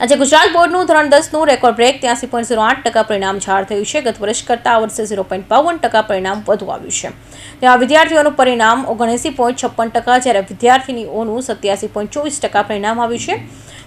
આજે ગુજરાત બોર્ડનું ધોરણ દસનું રેકોર્ડ બ્રેક, ત્યાંસી પોઈન્ટ ઝીરો આઠ ટકા પરિણામ જાહેર થયું છે. ગત વર્ષ કરતાં આ વર્ષે ઝીરો પોઈન્ટ બાવન ટકા પરિણામ વધુ આવ્યું છે. ત્યાં વિદ્યાર્થીઓનું પરિણામ ઓગણએંસી પોઈન્ટ છપ્પન ટકા, જ્યારે વિદ્યાર્થીનીઓનું સત્યાસી પોઈન્ટ ચોવીસ ટકા પરિણામ આવ્યું છે.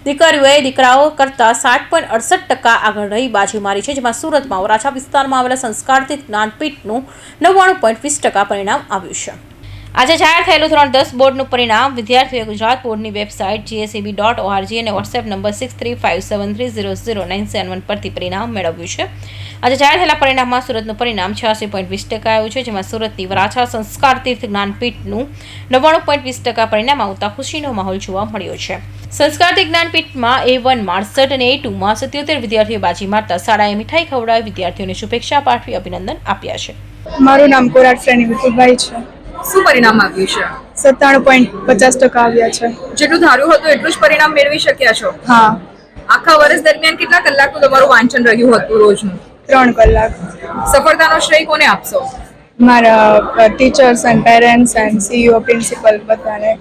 દીકરીઓએ દીકરાઓ કરતાં સાઠ પોઈન્ટ અડસઠ ટકા આગળ રહી બાજી મારી છે, જેમાં સુરતમાં વરાછા વિસ્તારમાં આવેલા સંસ્કારથી જ્ઞાનપીઠનું નવ્વાણું પોઈન્ટ વીસ ટકા પરિણામ આવ્યું છે. આજે જાહેર થયેલું ધોરણ દસ બોર્ડનું પરિણામ વિદ્યાર્થીઓએ ગુજરાત બોર્ડની વેબસાઇટ જીએસઈબી ડોટ ઓઆરજી અને WhatsApp number six three five seven three zero zero nine seven one પરથી પરિણામ મેળવ્યું છે. આજે જાહેર થયેલા પરિણામમાં સુરતનું પરિણામ છ્યાસી પોઈન્ટ વીસ ટકા આવ્યું છે, જેમાં સુરતની વરાછા સંસ્કાર તીર્થ જ્ઞાનપીઠનું નવ્વાણું પોઈન્ટ વીસ ટકા પરિણામ આવતા ખુશીનો માહોલ જોવા મળ્યો છે. સંસ્કારથી જ્ઞાનપીઠમાં એ વનમાં અડસઠ અને એ ટુમાં સત્યોતેર વિદ્યાર્થીઓ બાજી મારતા શાળાએ મીઠાઈ ખવડાવી વિદ્યાર્થીઓને શુભેચ્છા પાઠવી અભિનંદન આપ્યા છે. મારું નામ કોરાટ શ્રેણી વિપુલભાઈ છે. શું પરિણામ આવ્યું છે? સત્તાણું પોઈન્ટ પચાસ ટકા આવ્યા છે. જેટલું ધાર્યું હતું એટલું જ પરિણામ મેળવી શક્યા છો? હા. આખા વર્ષ દરમિયાન કેટલા કલાકનું તમારું વાંચન રહ્યું હતું રોજનું? ત્રણ કલાક. સફળતાનો શ્રેય કોને આપશો? મારા teachers and parents and CEO principal બધાને.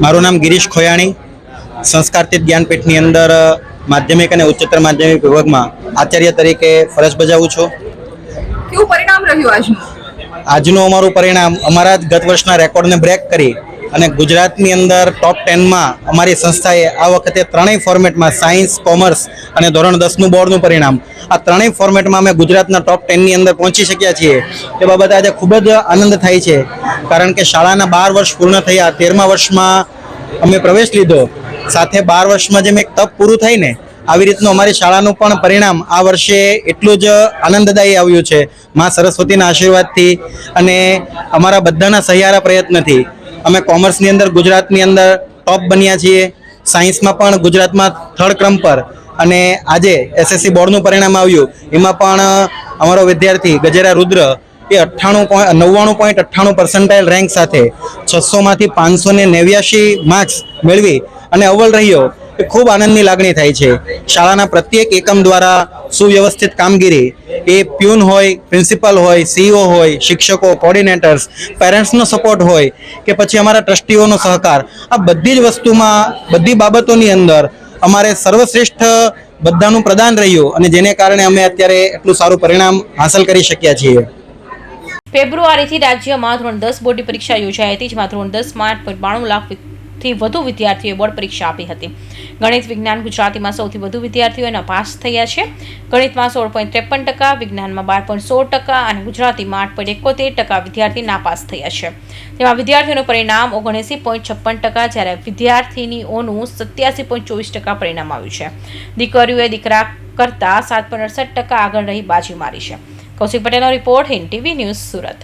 મારું નામ ગિરીશ ખોયાણી. સંસ્કારતીત જ્ઞાનપીઠની અંદર માધ્યમિક અને ઉચ્ચતર માધ્યમિક વિભાગમાં આચાર્ય તરીકે ફરજ બજાવું છું. કેવું પરિણામ રહ્યું આજનું? આજનું અમારું પરિણામ અમારા જ ગત વર્ષના રેકોર્ડને બ્રેક કરી અને ગુજરાતની અંદર ટોપ ટેનમાં અમારી સંસ્થાએ આ વખતે ત્રણેય ફોર્મેટમાં સાયન્સ કોમર્સ અને ધોરણ દસનું બોર્ડનું પરિણામ. આ ત્રણેય ફોર્મેટમાં અમે ગુજરાતના ટોપ ટેનની અંદર પહોંચી શક્યા છીએ. તે બાબતે આજે ખૂબ જ આનંદ થાય છે. કારણ કે શાળાના બાર વર્ષ પૂર્ણ થયા, તેરમા વર્ષમાં અમે પ્રવેશ લીધો. સાથે બાર વર્ષમાં જેમ એક તપ પૂરું થાય ને આવી રીતનું અમારી શાળાનું પણ પરિણામ આ વર્ષે એટલું જ આનંદદાયી આવ્યું છે. માં સરસ્વતીના આશીર્વાદથી અને અમારા બધાના સહિયારા પ્રયત્નથી. અમે કોમર્સની અંદર, ગુજરાતની અંદર ટોપ બન્યા છીએ. સાયન્સમાં પણ ગુજરાતમાં થર્ડ ક્રમ પર. અને આજે એસએસસી બોર્ડનું પરિણામ આવ્યું. એમાં પણ અમારો વિદ્યાર્થી ગજેરા રુદ્ર એ અઠ્ઠાણું પોઈન્ટ, નવ્વાણું પોઈન્ટ અઠ્ઠાણું પર્સન્ટાઇલ રેન્ક સાથે છસોમાંથી પાંચસો ને નેવ્યાશી માર્ક્સ મેળવી અને અવ્વલ રહ્યો. ખૂબ આનંદની લાગણી થાય છે. શાળાના પ્રત્યેક એકમ દ્વારા સુવ્યવસ્થિત કામગીરી, એ પ્યુન હોય, પ્રિન્સિપલ હોય સીઓ હોય, શિક્ષકો કોર્ડિનેટર્સ પેરેન્ટ્સનો સપોર્ટ હોય, કે પછી અમારા ટ્રસ્ટીઓનો સહકાર. આ બધી જ વસ્તુમાં, બધી બાબતોની અંદર અમારે સર્વશ્રેષ્ઠ બધાનું પ્રદાન રહ્યું અને જેને કારણે અમે અત્યારે એટલું સારું પરિણામ હાંસલ કરી શક્યા છીએ. ફેબ્રુઆરીથી રાજ્યમાં ધોરણ દસ બોર્ડની પરીક્ષા યોજાઈ હતી, જેમાં ધોરણ દસમાં આઠ પોઈન્ટ બાણું લાખથી વધુ વિદ્યાર્થીઓએ બોર્ડ પરીક્ષા આપી હતી. ગણિત, વિજ્ઞાન, ગુજરાતીમાં સૌથી વધુ વિદ્યાર્થીઓ એના પાસ થયા છે. ગણિતમાં સોળ પોઈન્ટ ત્રેપન ટકા, વિજ્ઞાનમાં બાર પોઈન્ટ સોળ ટકા અને ગુજરાતીમાં આઠ પોઈન્ટ એકોતેર ટકા વિદ્યાર્થી નાપાસ થયા છે. તેમાં વિદ્યાર્થીઓનું પરિણામ ઓગણએંસી પોઈન્ટ છપ્પન ટકા, જ્યારે વિદ્યાર્થીનીઓનું સત્યાસી પોઈન્ટ ચોવીસ ટકા પરિણામ આવ્યું છે. દીકરીઓએ દીકરા કરતાં સાત પોઈન્ટ અડસઠ ટકા આગળ રહી બાજી મારી છે. કૌશિક પટેલનો report Hind TV news Surat.